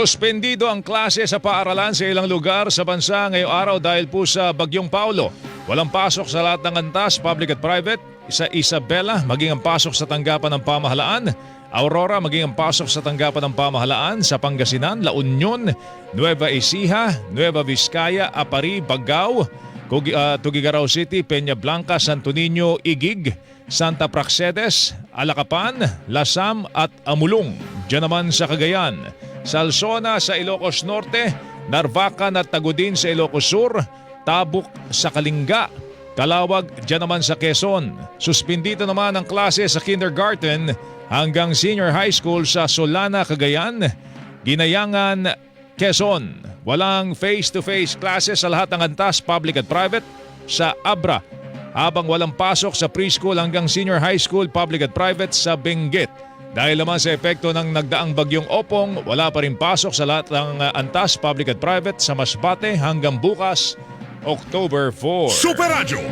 Suspendido ang klase sa paaralan sa ilang lugar sa bansa ngayong araw dahil po sa Bagyong Paulo. Walang pasok sa lahat ng antas, public at private. Sa Isabela, maging ang pasok sa tanggapan ng pamahalaan. Aurora, maging ang pasok sa tanggapan ng pamahalaan sa Pangasinan, La Union, Nueva Ecija, Nueva Vizcaya, Apari, Bagao, uh, Tugigaraw City, Peña Blanca, Santo Niño, Igig, Santa Praxedes, Alacapan, Lasam at Amulong. Diyan naman sa Cagayan. Salsona sa Ilocos Norte, Narvacan at Tagudin sa Ilocos Sur, Tabuk sa Kalinga, Kalawag dyan naman sa Quezon. Suspindito naman ang klase sa kindergarten hanggang senior high school sa Solana, Cagayan, Ginayangan, Quezon. Walang face-to-face classes sa lahat ng antas, public at private, sa Abra. Habang walang pasok sa preschool hanggang senior high school, public at private sa Benguet. Dahil naman sa epekto ng nagdaang bagyong Opong, wala pa rin pasok sa lahat ng uh, antas, public at private sa Masbate hanggang bukas, October 4. Super Radio